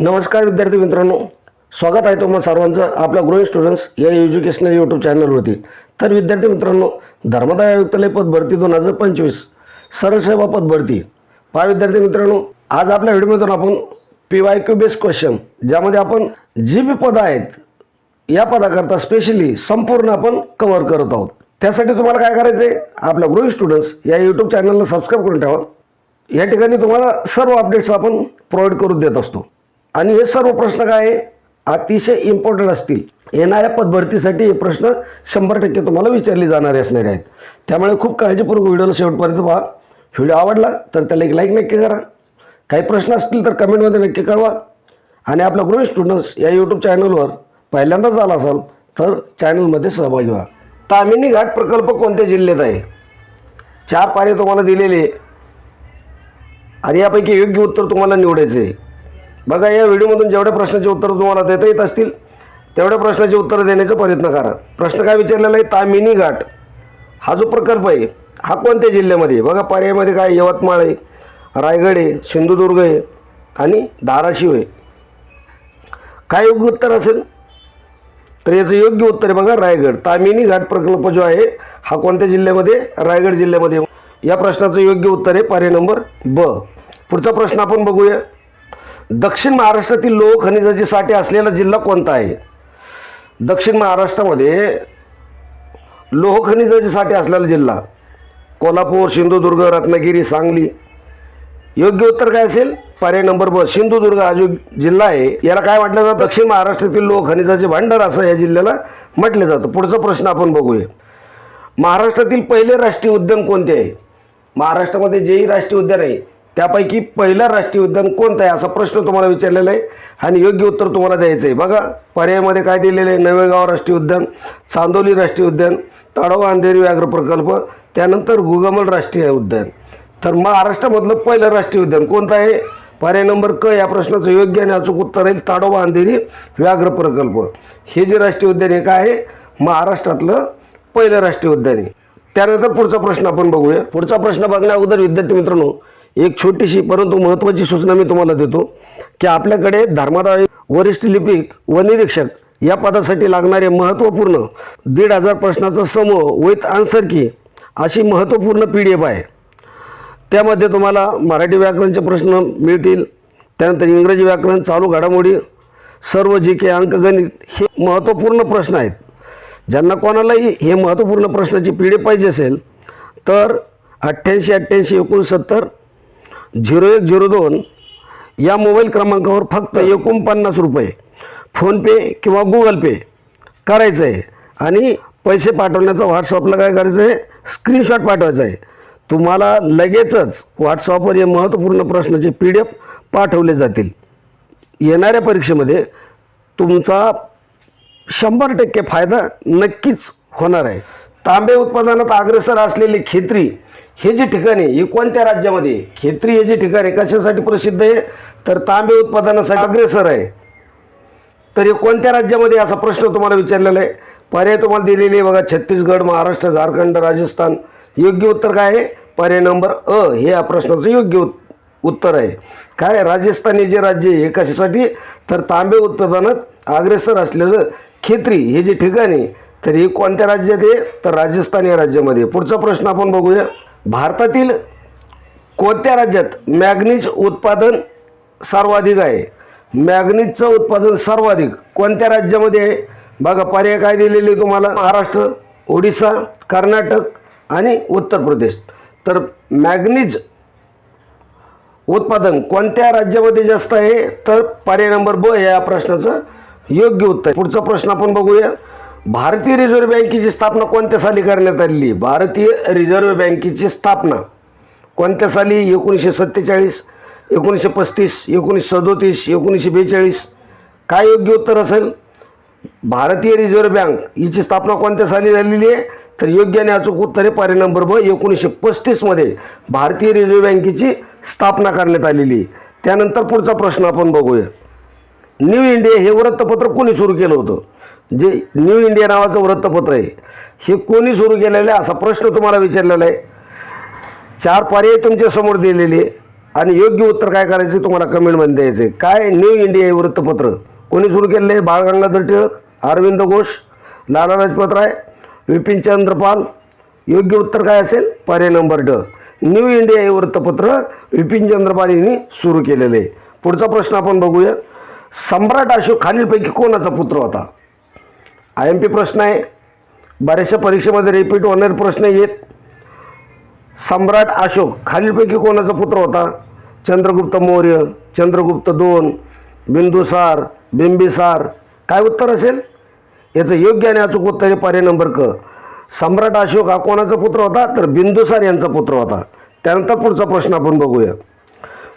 नमस्कार विद्यार्थी मित्रांनो. स्वागत आहे तुम्हाला सर्वांचं आपल्या ग्रोईंग स्टुडंट्स या एज्युकेशनल यूट्यूब चॅनलवरती तर विद्यार्थी मित्रांनो धर्मदाय आयुक्तालय पद भरती दोन हजार पंचवीस. सरसेवा पद भरती. पहा विद्यार्थी मित्रांनो आज आपल्या व्हिडिओमधून आपण P Y Q best question ज्यामध्ये आपण जी बी पदं आहेत या पदाकरता स्पेशली संपूर्ण आपण कव्हर करत आहोत. त्यासाठी तुम्हाला काय करायचं आहे आपल्या ग्रोईंग स्टुडंट्स या यूट्यूब चॅनलला सबस्क्राईब करून ठेवा. या ठिकाणी तुम्हाला सर्व अपडेट्स आपण प्रोव्हाइड करून देत असतो. आणि हे सर्व प्रश्न काय आहे? अतिशय इम्पॉर्टंट असतील. येणाऱ्या पदभरतीसाठी हे प्रश्न शंभर टक्के तुम्हाला विचारले जाणारे असणारे आहेत. त्यामुळे खूप काळजीपूर्वक व्हिडिओला शेवटपर्यंत पहा. व्हिडिओ आवडला तर त्याला एक लाईक नक्की करा. काही प्रश्न असतील तर कमेंटमध्ये नक्की कळवा. आणि आपला गृह स्टुडंट्स या यूट्यूब चॅनलवर पहिल्यांदाच झाला असाल तर चॅनलमध्ये सहभागी व्हा. तामिनी घाट प्रकल्प कोणत्या जिल्ह्यात आहे? चार पाने तुम्हाला दिलेले. आणि यापैकी योग्य उत्तर तुम्हाला निवडायचे आहे. बघा या व्हिडिओमधून जेवढ्या प्रश्नाचे उत्तर तुम्हाला देता येत असतील तेवढ्या प्रश्नाचे उत्तर देण्याचा प्रयत्न करा. प्रश्न काय विचारलेला आहे? तामिनी घाट. हा जो प्रकल्प आहे हा कोणत्या जिल्ह्यामध्ये बघा पर्यायमध्ये काय यवतमाळ आहे रायगड आहे सिंधुदुर्ग आहे आणि धाराशिव आहे. काय योग्य उत्तर असेल? तर याचं योग्य उत्तर आहे बघा रायगड. तामिनी घाट प्रकल्प जो आहे हा कोणत्या जिल्ह्यामध्ये? रायगड जिल्ह्यामध्ये. या प्रश्नाचं योग्य उत्तर आहे पर्याय नंबर ब. पुढचा प्रश्न आपण बघूया. दक्षिण महाराष्ट्रातील लोह खनिजाचे साठे असलेला जिल्हा कोणता आहे? दक्षिण महाराष्ट्रामध्ये लोह खनिजाचे साठे असलेला जिल्हा कोल्हापूर सिंधुदुर्ग रत्नागिरी सांगली. योग्य उत्तर काय असेल? पर्याय नंबर ब सिंधुदुर्ग हा जो जिल्हा आहे याला काय म्हटलं जातं? दक्षिण महाराष्ट्रातील लोह खनिजाचे भांडार असं या जिल्ह्याला म्हटलं जातं. पुढचा प्रश्न आपण बघूया. महाराष्ट्रातील पहिले राष्ट्रीय उद्यान कोणते आहे? महाराष्ट्रामध्ये जेही राष्ट्रीय उद्यान आहे त्यापैकी पहिलं राष्ट्रीय उद्यान कोणतं आहे? असा प्रश्न तुम्हाला विचारलेला आहे आणि योग्य उत्तर तुम्हाला द्यायचं आहे. बघा पर्यायामध्ये काय दिलेलं आहे? नवेगाव राष्ट्रीय उद्यान चांदोली राष्ट्रीय उद्यान ताडोबा अंधेरी व्याघ्र प्रकल्प त्यानंतर गुगमल राष्ट्रीय उद्यान तर महाराष्ट्रामधलं पहिलं राष्ट्रीय उद्यान कोणतं आहे? पर्याय नंबर क या प्रश्नाचं योग्य आणि अचूक उत्तर आहे ताडोबा अंधेरी व्याघ्र प्रकल्प. हे जे राष्ट्रीय उद्यान हे काय आहे? महाराष्ट्रातलं पहिलं राष्ट्रीय उद्यान आहे. त्यानंतर पुढचा प्रश्न आपण बघूया. पुढचा प्रश्न बघण्या अगोदर विद्यार्थी मित्रांनो एक छोटीशी परंतु महत्त्वाची सूचना मी तुम्हाला देतो की आपल्याकडे धर्मादाय वरिष्ठ लिपिक व निरीक्षक या पदासाठी लागणारे महत्त्वपूर्ण दीड हजार प्रश्नाचा समूह विथ आन्सर की अशी महत्त्वपूर्ण पी डी एफ आहे. त्यामध्ये तुम्हाला मराठी व्याकरणचे प्रश्न मिळतील त्यानंतर इंग्रजी व्याकरण चालू घडामोडी सर्व जी के अंकगणित हे महत्त्वपूर्ण प्रश्न आहेत. ज्यांना कोणालाही हे महत्त्वपूर्ण प्रश्नाची पिढी पाहिजे असेल तर अठ्ठ्याऐंशी अठ्ठ्याऐंशी एकोणसत्तर झिरो एक झिरो दोन या मोबाईल क्रमांकावर फक्त एकोणपन्नास रुपये फोनपे किंवा गुगल पे करायचं आहे आणि पैसे पाठवण्याचा व्हॉट्सअपला काय करायचं आहे स्क्रीनशॉट पाठवायचा आहे तुम्हाला लगेचच व्हॉट्सअपवर हे महत्त्वपूर्ण प्रश्नाचे पी डी एफ पाठवले जातील. येणाऱ्या परीक्षेमध्ये तुमचा शंभर टक्के फायदा नक्कीच होणार आहे. तांबे उत्पादनात अग्रेसर असलेली खेत्री हे जे ठिकाण आहे हे कोणत्या राज्यामध्ये खेत्री हे जे ठिकाण आहे कशासाठी प्रसिद्ध आहे? तर तांबे उत्पादनासाठी अग्रेसर आहे. तर हे कोणत्या राज्यामध्ये असा प्रश्न तुम्हाला विचारलेला आहे? पर्याय तुम्हाला दिलेले आहे बघा छत्तीसगड महाराष्ट्र झारखंड राजस्थान. योग्य उत्तर काय आहे? पर्याय नंबर अ हे या प्रश्नाचं योग्य उत्तर आहे. काय राजस्थान हे जे राज्य आहे हे कशासाठी? तर तांबे उत्पादनात अग्रेसर असलेलं खेत्री हे जे ठिकाण आहे तर हे कोणत्या राज्यात आहे? तर राजस्थान या राज्यामध्ये पुढचा प्रश्न आपण बघूया. भारतातील कोणत्या राज्यात मॅग्नीज उत्पादन सर्वाधिक आहे? मॅग्नीजचं उत्पादन सर्वाधिक कोणत्या राज्यामध्ये आहे? बघा पर्याय काय दिलेले तुम्हाला? महाराष्ट्र ओडिसा कर्नाटक आणि उत्तर प्रदेश. तर मॅग्नीज उत्पादन कोणत्या राज्यामध्ये जास्त आहे? तर पर्याय नंबर ब या प्रश्नाचं योग्य उत्तर पुढचा प्रश्न आपण बघूया. भारतीय रिझर्व्ह बँकेची स्थापना कोणत्या साली करण्यात आलेली आहे? भारतीय रिझर्व्ह बँकेची स्थापना कोणत्या साली? एकोणीसशे सत्तेचाळीस एकोणीसशे पस्तीस एकोणीसशे सदोतीस एकोणीसशे बेचाळीस. काय योग्य उत्तर असेल? भारतीय रिझर्व्ह बँक हिची स्थापना कोणत्या साली झालेली आहे? तर योग्य आणि अचूक उत्तर आहे पर्याय नंबर ब एकोणीसशे पस्तीसमध्ये भारतीय रिझर्व्ह बँकेची स्थापना करण्यात आलेली आहे. त्यानंतर पुढचा प्रश्न आपण बघूया. न्यू इंडिया हे वृत्तपत्र कोणी सुरू केलं होतं? जे न्यू इंडिया नावाचं वृत्तपत्र आहे हे कोणी सुरू केलेलं आहे? असा प्रश्न तुम्हाला विचारलेला आहे. चार पर्याय तुमच्यासमोर दिलेले आणि योग्य उत्तर काय करायचं तुम्हाला कमेंटमध्ये द्यायचं आहे. काय न्यू इंडिया हे वृत्तपत्र कोणी सुरू केलेलं आहे? बाळ गंगाधर टिळक अरविंद घोष लाला लाजपत राय विपिन चंद्रपाल योग्य उत्तर काय असेल? पर्याय नंबर ड. न्यू इंडिया हे वृत्तपत्र विपिन चंद्रपाल यांनी सुरू केलेलं आहे. पुढचा प्रश्न आपण बघूया. सम्राट अशोक खालीलपैकी कोणाचा पुत्र होता? आय एम पी प्रश्न आहे. बऱ्याचशा परीक्षेमध्ये रिपीट होणारे प्रश्न येत सम्राट अशोक खालीलपैकी कोणाचा पुत्र होता? चंद्रगुप्त मौर्य चंद्रगुप्त दोन बिंदुसार बिंबिसार. काय उत्तर असेल? याचं योग्य आणि अचूक उत्तर आहे पर्याय नंबर क. सम्राट अशोक हा कोणाचा पुत्र होता? तर बिंदुसार यांचा पुत्र होता. त्यानंतर पुढचा प्रश्न आपण बघूया.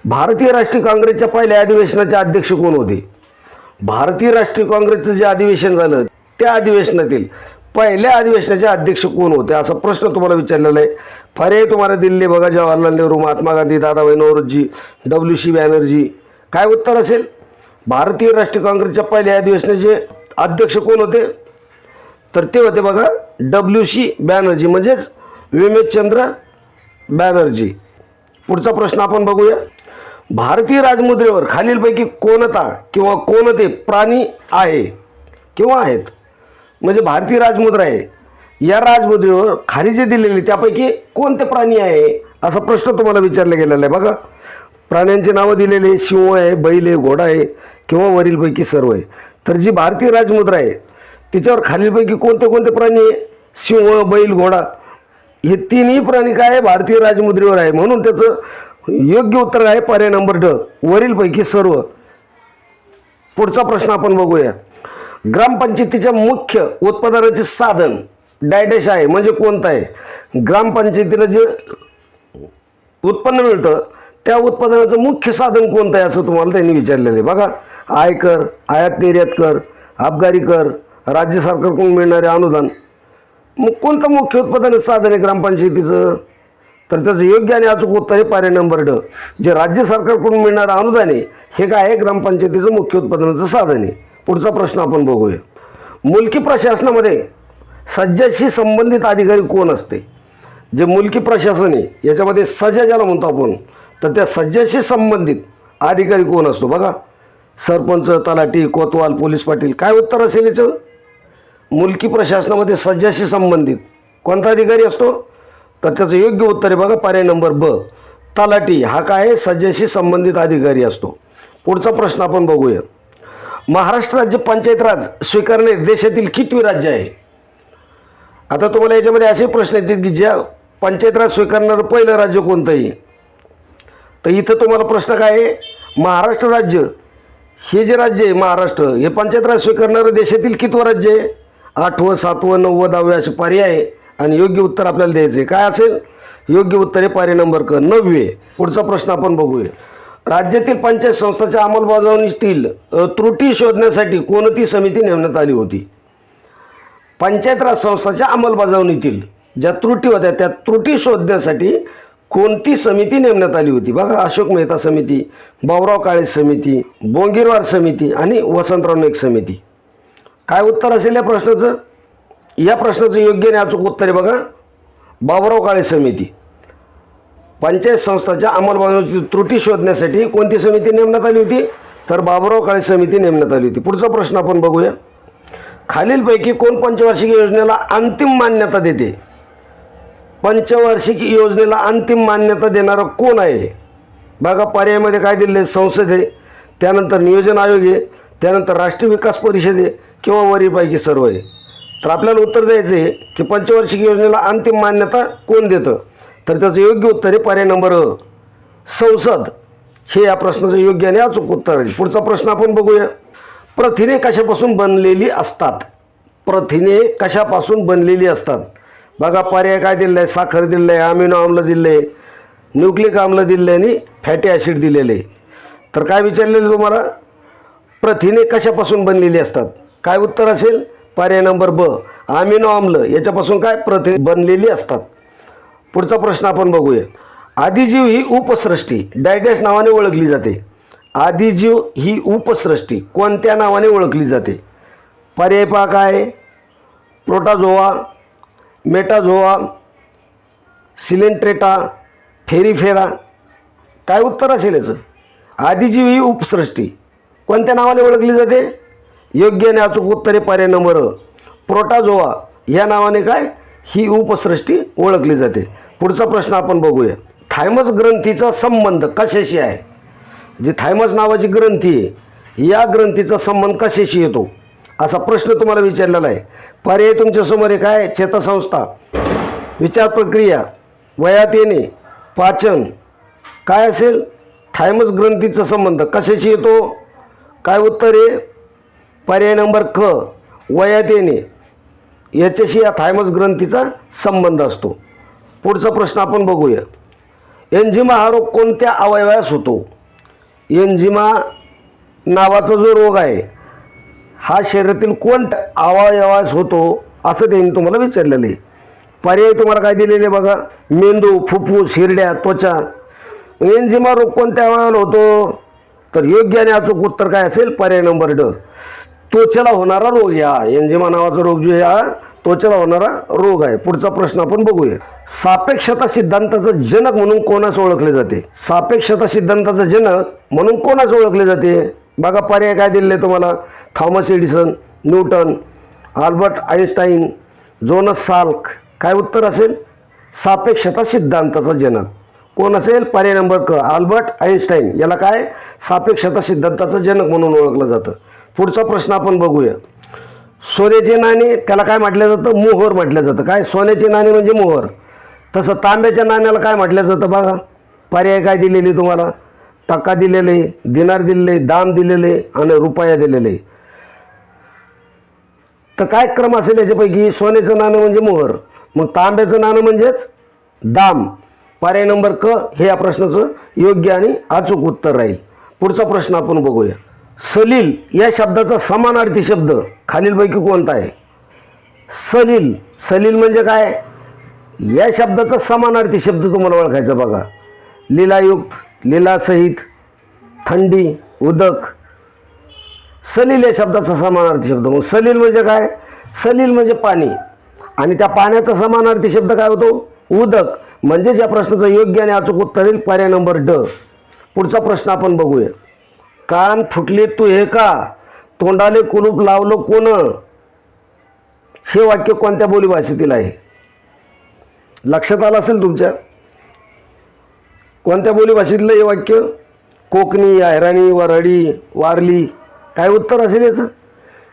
भारतीय राष्ट्रीय काँग्रेसच्या पहिल्या अधिवेशनाचे अध्यक्ष कोण होते? भारतीय राष्ट्रीय काँग्रेसचं जे अधिवेशन झालं त्या अधिवेशनातील पहिल्या अधिवेशनाचे अध्यक्ष कोण होते? असा प्रश्न तुम्हाला विचारलेला आहे. पर्याय तुम्हाला दिल्ली बघा जवाहरलाल नेहरू महात्मा गांधी दादाभाई नवरोजी डब्ल्यू सी बॅनर्जी. काय उत्तर असेल? भारतीय राष्ट्रीय काँग्रेसच्या पहिल्या अधिवेशनाचे अध्यक्ष कोण होते? तर ते होते बघा डब्ल्यू सी बॅनर्जी म्हणजेच विमेशचंद्र बॅनर्जी. पुढचा प्रश्न आपण बघूया. भारतीय राजमुद्रेवर खालीलपैकी कोणता किंवा कोणते प्राणी आहे किंवा आहेत? म्हणजे भारतीय राजमुद्रा आहे. या राजमुद्रेवर खाली जे दिलेले त्यापैकी कोणते प्राणी आहे? असा प्रश्न तुम्हाला विचारला गेलेला आहे. बघा प्राण्यांची नावं दिलेली आहे आहे बैल आहे घोडा आहे किंवा वरीलपैकी सर्व आहे. तर जी भारतीय राजमुद्रा आहे तिच्यावर खालीलपैकी कोणते कोणते प्राणी आहे? सिंह बैल घोडा हे तिन्ही प्राणी काय आहे भारतीय राजमुद्रेवर आहे. म्हणून त्याचं योग्य उत्तर आहे पर्याय नंबर ड. वरीलपैकी सर्व. पुढचा प्रश्न आपण बघूया. ग्रामपंचायतीच्या मुख्य उत्पादनाचे साधन डायडेश आहे म्हणजे कोणतं आहे? ग्रामपंचायतीला जे उत्पन्न मिळतं त्या उत्पादनाचं मुख्य साधन कोणतं आहे असं तुम्हाला त्यांनी विचारलेलं आहे. बघा आयकर आयात निर्यात कर आबकारी कर राज्य सरकारकडून मिळणारे अनुदान. मग कोणतं मुख्य उत्पादन साधन आहे ग्रामपंचायतीचं? तर त्याचं योग्य आणि अचूक उत्तर आहे पर्याय नंबर ड. जे राज्य सरकारकडून मिळणारं अनुदान आहे हे काय आहे? ग्रामपंचायतीचं मुख्य उत्पादनाचं साधन आहे. पुढचा प्रश्न आपण बघूया. मुलकी प्रशासनामध्ये सज्जाशी संबंधित अधिकारी कोण असते? जे मुलकी प्रशासन आहे याच्यामध्ये सज्जा ज्याला म्हणतो आपण तर त्या सज्जाशी संबंधित अधिकारी कोण असतो बघा? सरपंच तलाठी कोतवाल पोलीस पाटील काय उत्तर असेल याचं? मुलकी प्रशासनामध्ये सज्जाशी संबंधित कोणता अधिकारी असतो? तर त्याचं योग्य उत्तर आहे बघा पर्याय नंबर ब. तलाठी हा काय आहे? सज्जाशी संबंधित अधिकारी असतो. पुढचा प्रश्न आपण बघूया. महाराष्ट्र राज्य पंचायत राज स्वीकारणे देशातील कितवी राज्य आहे? आता तुम्हाला याच्यामध्ये असे प्रश्न येतील की ज्या पंचायत राज स्वीकारणारं पहिलं राज्य कोणतंही? तर इथं तुम्हाला प्रश्न काय आहे? महाराष्ट्र राज्य हे जे राज्य आहे महाराष्ट्र हे पंचायत राज स्वीकारणारं देशातील कितवं राज्य आहे? आठवं सातवं नव्वं दहावे असे पर्याय आहे. आणि योग्य उत्तर आपल्याला द्यायचं आहे. काय असेल? योग्य उत्तर हे पर्याय नंबर क. नववे पुढचा प्रश्न आपण बघूया. राज्यातील पंचायत संस्थाच्या अंमलबजावणीतील त्रुटी शोधण्यासाठी कोणती समिती नेमण्यात आली होती? पंचायत राज संस्थाच्या अंमलबजावणीतील ज्या त्रुटी होत्या त्या त्रुटी शोधण्यासाठी कोणती समिती नेमण्यात आली होती? बघा अशोक मेहता समिती बाबुराव काळे समिती बोंगीरवार समिती आणि वसंतराव नाईक समिती. काय उत्तर असेल या प्रश्नाचं? या प्रश्नाचं योग्य आणि अचूक उत्तर आहे बघा. बाबुराव काळे समिती. पंचायत संस्थाच्या अंमलबजावणीची त्रुटी शोधण्यासाठी कोणती समिती नेमण्यात आली होती? तर बाबुराव काळे समिती नेमण्यात आली होती. पुढचा प्रश्न आपण बघूया. खालीलपैकी कोण पंचवार्षिक योजनेला अंतिम मान्यता देते? पंचवार्षिक योजनेला अंतिम मान्यता देणारं कोण आहे? बघा पर्यायामध्ये काय दिलेलं आहे? संसद आहे. त्यानंतर नियोजन आयोग आहे. त्यानंतर राष्ट्रीय विकास परिषद आहे. किंवा वरीपैकी सर्व आहे. तर आपल्याला उत्तर द्यायचं आहे की पंचवार्षिक योजनेला अंतिम मान्यता कोण देतं? तर त्याचं योग्य उत्तर आहे पर्याय नंबर अ. संसद. हे या प्रश्नाचं योग्य आणि अचूक उत्तर आहे. पुढचा प्रश्न आपण बघूया. प्रथिने कशापासून बनलेली असतात? प्रथिने कशापासून बनलेली असतात? बघा पर्याय काय दिलेलं आहे? साखर दिलेलं आहे अमिनो आम्ल दिलं आहे न्यूक्लिक आम्ल दिलं आहे आणि फॅटी ॲसिड दिलेले आहे. तर काय विचारलेलं तुम्हाला? प्रथिने कशापासून बनलेली असतात? काय उत्तर असेल? पर्याय नंबर ब आमिनो आम्ल याच्यापासून काय प्रथिने बनलेली असतात? पुढचा प्रश्न आपण बघूया. आदिजीव ही उपसृष्टी डायडॅश नावाने ओळखली जाते. आदिजीव ही उपसृष्टी कोणत्या नावाने ओळखली जाते? पर्याय पहा काय? Protozoa metazoa coelenterata porifera. काय उत्तर असेल याचं? आदिजीव ही उपसृष्टी कोणत्या नावाने ओळखली जाते? योग्य आणि अचूक उत्तरे पर्याय नंबर अ. प्रोटाझोआ या नावाने काय? ही उपसृष्टी ओळखली जाते. पुढचा प्रश्न आपण बघूया. थायमस ग्रंथीचा संबंध कशाशी आहे? जी थायमस नावाची ग्रंथी आहे या ग्रंथीचा संबंध कशाशी येतो? असा प्रश्न तुम्हाला विचारलेला आहे. पर्याय तुमच्यासमोर आहे काय चेतासंस्था विचार प्रक्रिया वयात येणे पाचन. काय असेल? थायमस ग्रंथीचा संबंध कशाशी येतो? काय उत्तर आहे? पर्याय नंबर क वयात येणे याच्याशी या थायमस ग्रंथीचा संबंध असतो. पुढचा प्रश्न आपण बघूया. एन्झिमा हा रोग कोणत्या अवयवास होतो? एन्झिमा नावाचा जो रोग आहे हा शरीरातील कोणत्या अवयवास होतो असं त्यांनी तुम्हाला विचारलेलं आहे. पर्याय तुम्हाला काय दिलेले बघा? मेंदू फुफ्फूस हिरड्या त्वचा. एन्झिमा रोग कोणत्या अवयवाला होतो? तर योग्य आणि अचूक उत्तर काय असेल? पर्याय नंबर ड. त्वचेला होणारा रोग या एन्झिमा नावाचा रोग जो आहे हा त्वचेला होणारा रोग आहे. पुढचा प्रश्न आपण बघूया. सापेक्षता सिद्धांताचं जनक म्हणून कोणास ओळखले जाते? सापेक्षता सिद्धांताचं जनक म्हणून कोणास ओळखले जाते? बघा पर्याय काय दिलेले तुम्हाला? Thomas Edison Newton Albert Einstein Jonas Salk. काय उत्तर असेल? सापेक्षता सिद्धांताचा जनक. कोण असेल? पर्याय नंबर क. आल्बर्ट आईन्स्टाईन याला काय? सापेक्षता सिद्धांताचं जनक म्हणून ओळखलं जातं. पुढचा प्रश्न आपण बघूया. सोन्याचे नाणे त्याला काय म्हटलं जातं? मोहर म्हटलं जातं. काय? सोन्याचे नाणे म्हणजे मोहर. तसं तांब्याच्या नाण्याला काय म्हटलं जातं बघा? पर्याय काय दिलेली तुम्हाला? टक्का दिलेले दिनार दिलेले दाम दिलेले आणि रुपया दिलेले. तर काय क्रम असेल याच्यापैकी? सोन्याचं नाणं म्हणजे मोहर. मग तांब्याचं नाणं म्हणजेच दाम. पर्याय नंबर क हे या प्रश्नाचं योग्य आणि अचूक उत्तर राहील. पुढचा प्रश्न आपण बघूया. सलील या शब्दाचा समानार्थी शब्द खालीलपैकी कोणता आहे? सलील. सलील म्हणजे काय? या शब्दाचा समानार्थी शब्द तुम्हाला ओळखायचा बघा. लीलायुक्त लीलासहित थंडी उदक. सलील या शब्दाचा समानार्थी शब्द. मग सलील म्हणजे काय? सलील म्हणजे पाणी. आणि त्या पाण्याचा समानार्थी शब्द काय होतो? उदक. म्हणजेच या प्रश्नाचं योग्य आणि अचूक उत्तर येईल पर्याय नंबर ड. पुढचा प्रश्न आपण बघूया. कान फुटले तू हे का? तोंडाले कुलूप लावलं कोण? हे वाक्य कोणत्या बोलीभाषेतील आहे? लक्षात आलं असेल तुमच्या? कोणत्या बोलीभाषेतलं हे वाक्य? कोकणी अहिराणी वराडी वारली. काय उत्तर असेल याचं?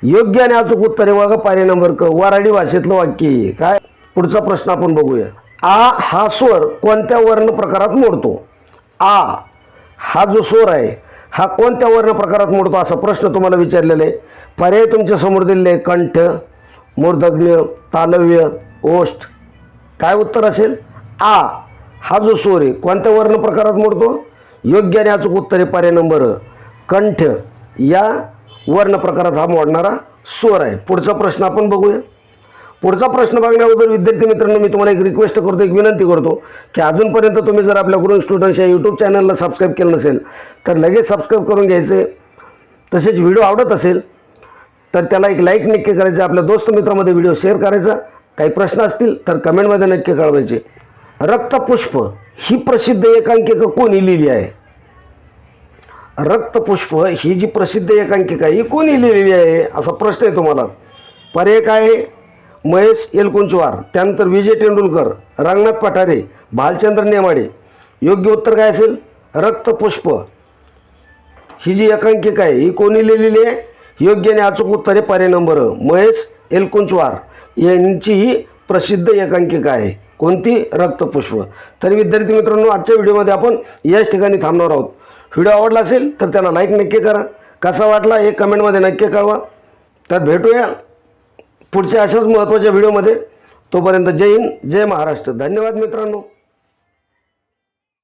योग्य आणि अचूक उत्तर आहे. बघा पर्याय नंबर क. वराडी भाषेतलं वाक्य काय? पुढचा प्रश्न आपण बघूया. आ हा स्वर कोणत्या वर्ण प्रकारात मोडतो? आ हा जो स्वर आहे हा कोणत्या वर्ण प्रकारात मोडतो असा प्रश्न तुम्हाला विचारलेला आहे. पर्याय तुमच्यासमोर दिलेले कंठ मूर्धज्ञ तालव्य ओष्ठ. काय उत्तर असेल? आ हा जो स्वर आहे कोणत्या वर्ण प्रकारात मोडतो? योग्य आणि अचूक उत्तर आहे पर्याय नंबर कंठ या वर्ण प्रकारात हा मोडणारा स्वर आहे. पुढचा प्रश्न आपण बघूया. पुढचा प्रश्न बघण्याअगोदर विद्यार्थी मित्रांनो मी तुम्हाला एक रिक्वेस्ट करतो एक विनंती करतो की अजूनपर्यंत तुम्ही जर आपल्या गुरु स्टुडंट्स या यूट्यूब चॅनलला सबस्क्राईब केलं नसेल तर लगेच सबस्क्राईब करून घ्यायचे. तसेच व्हिडिओ आवडत असेल तर त्याला एक लाईक नक्की करायचं आपल्या दोस्त मित्रामध्ये व्हिडिओ शेअर करायचा. काही प्रश्न असतील तर कमेंटमध्ये नक्की कळवायचे. रक्तपुष्प ही प्रसिद्ध एकांकिका कोणी लिहिली आहे? रक्तपुष्प ही जी प्रसिद्ध एकांकिका ही कोणी लिहिलेली आहे? असा प्रश्न आहे तुम्हाला. पर्याय काय आहे? महेश एलकुंचवार त्यानंतर विजय तेंडुलकर रंगनाथ पठारे भालचंद्र नेमाडे. योग्य उत्तर काय असेल? रक्तपुष्प ही जी एकांकिका आहे ही कोणी लिहिलेली आहे? योग्य आणि अचूक उत्तर आहे पर्याय नंबर महेश एलकुंचवार यांची ही प्रसिद्ध एकांकिका आहे. कोणती? रक्तपुष्प तर विद्यार्थी मित्रांनो आजच्या व्हिडिओमध्ये आपण याच ठिकाणी थांबणार आहोत. व्हिडिओ आवडला असेल तर त्याला लाईक नक्की करा. कसा वाटला हे कमेंटमध्ये नक्की कळवा. तर भेटूया. पुढच्या अशाच महत्त्वाच्या व्हिडिओमध्ये तोपर्यंत जय हिंद जय महाराष्ट्र. धन्यवाद मित्रांनो.